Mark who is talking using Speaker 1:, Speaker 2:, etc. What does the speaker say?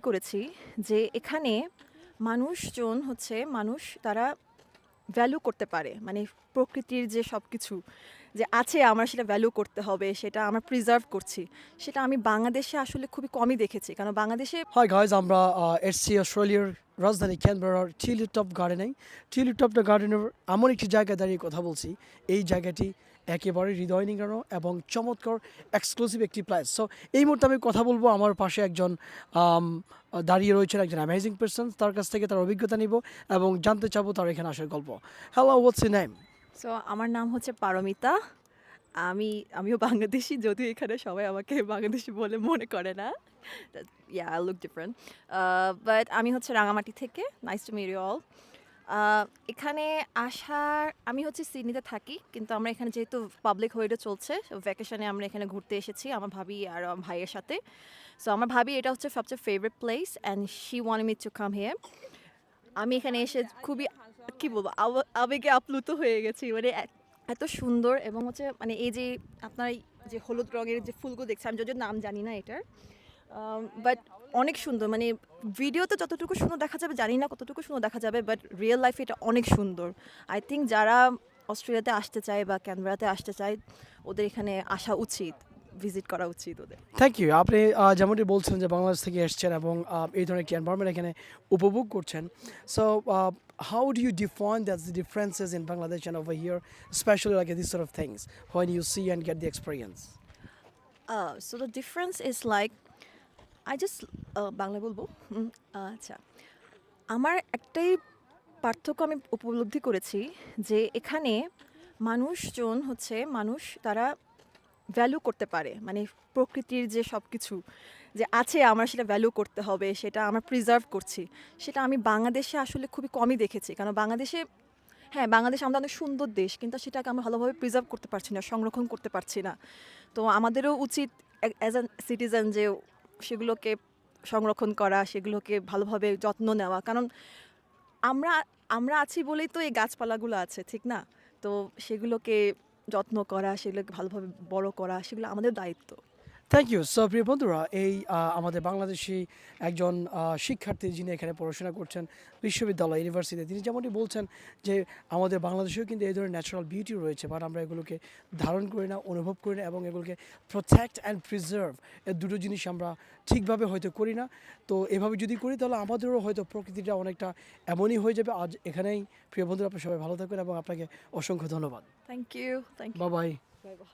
Speaker 1: করেছি যে এখানে মানুষজন হচ্ছে মানুষ তারা ভ্যালু করতে পারে মানে প্রকৃতির যে সব কিছু যে আছে, আমার সেটা ভ্যালু করতে হবে, সেটা আমরা প্রিজার্ভ করছি। সেটা আমি বাংলাদেশে আসলে খুবই কমই দেখেছি। কারণ বাংলাদেশে
Speaker 2: হাই গাইজ আমরা এসছি অস্ট্রেলিয়ার রাজধানী ক্যানবেরার টিলি টপ গার্ডেনে টিলি টপ গার্ডেনের এমন একটি জায়গায় দাঁড়িয়ে কথা বলছি। এই জায়গাটি একেবারে হৃদয় নিগানো এবং চমৎকার এক্সক্লুসিভ একটি প্লেস সো এই মুহূর্তে আমি কথা বলব আমার পাশে একজন দাঁড়িয়ে রয়েছেন একজন অ্যামেজিং পার্সন তার কাছ থেকে তার অভিজ্ঞতা নিব এবং জানতে চাবো তার এখানে আসার গল্প। Hello what's you name
Speaker 1: so আমার নাম হচ্ছে পারমিতা। আমি, আমিও বাংলাদেশি, যদিও এখানে সবাই আমাকে বাংলাদেশি বলে মনে করে না। Yeah I look different but আমি হচ্ছে রাঙামাটি থেকে। Nice to meet you all এখানে আসার, আমি হচ্ছে সিডনিতে থাকি, কিন্তু আমরা এখানে যেহেতু পাবলিক হলিডে চলছে ভ্যাকেশনে আমরা এখানে ঘুরতে এসেছি, আমার ভাবি আর আমার ভাইয়ের সাথে। সো আমার ভাবি, এটা হচ্ছে সবচেয়ে favourite place and she want me to come here আমি এখানে এসে খুবই কি বলব? আব- আবেগে আপ্লুত হয়ে গেছি। মানে এত সুন্দর এবং হচ্ছে মানে এই যে আপনার যে হলুদ রঙের যে ফুলগুলো দেখছি, আমি যদিও নাম জানি না এটার বাট অনেক সুন্দর। মানে ভিডিওতে যতটুকু সুন্দর দেখা যাবে, জানি না কতটুকু সুন্দর দেখা যাবে বাট রিয়েল লাইফে এটা অনেক সুন্দর। আই থিঙ্ক যারা অস্ট্রেলিয়াতে আসতে চায় বা ক্যানবেরাতে আসতে চায়, ওদের এখানে আসা উচিত। ভিজিট করা উচিত ওদের।
Speaker 2: থ্যাংক ইউ আপনি যেমনটি বলছেন যে বাংলাদেশ থেকে এসছেন এবং এই ধরনের একটি এনভায়রনমেন্ট এখানে উপভোগ করছেন। So how do you define that's the differences in Bangladesh and over here specially like this sort of things when you see and get the experience
Speaker 1: so the difference is like I just Bangla বলব? আচ্ছা। আমার একটাই পার্থক্য আমি উপলব্ধি করেছি যে এখানে মানুষজন হচ্ছে মানুষ তারা ভ্যালু করতে পারে মানে প্রকৃতির যে সব কিছু যে আছে আমার সেটা ভ্যালু করতে হবে, সেটা আমরা প্রিজার্ভ করছি, সেটা আমি বাংলাদেশে আসলে খুবই কমই দেখেছি। কারণ বাংলাদেশে হ্যাঁ বাংলাদেশ আমাদের অনেক সুন্দর দেশ, কিন্তু সেটাকে আমরা ভালোভাবে প্রিজার্ভ করতে পারছি না, সংরক্ষণ করতে পারছি না। তো আমাদেরও উচিত অ্যাজ আ সিটিজেন যে সেগুলোকে সংরক্ষণ করা, সেগুলোকে ভালোভাবে যত্ন নেওয়া। কারণ আমরা আমরা আছি বলেই তো এই গাছপালাগুলো আছে, ঠিক না? তো সেগুলোকে যত্ন করা সেগুলোকে ভালোভাবে বড় করা সেগুলো আমাদের দায়িত্ব।
Speaker 2: থ্যাংক ইউ সো প্রিয় বন্ধুরা এই আমাদের বাংলাদেশি একজন শিক্ষার্থী যিনি এখানে পড়াশোনা করছেন বিশ্ববিদ্যালয় ইউনিভার্সিটিতে তিনি যেমনটি বলছেন যে আমাদের বাংলাদেশেও কিন্তু এই ধরনের ন্যাচারাল বিউটি রয়েছে বাট আমরা এগুলোকে ধারণ করি না অনুভব করি না এবং এগুলোকে প্রোটেক্ট অ্যান্ড প্রিজার্ভ এই দুটো জিনিস আমরা ঠিকভাবে হয়তো করি না। তো এভাবে যদি করি তাহলে আমাদেরও হয়তো প্রকৃতিটা অনেকটা এমনই হয়ে যাবে। আজ এখানেই প্রিয় বন্ধুরা আপনার সবাই ভালো থাকবেন এবং আপনাকে অসংখ্য ধন্যবাদ।
Speaker 1: Thank you thank you
Speaker 2: Babai
Speaker 1: bye bye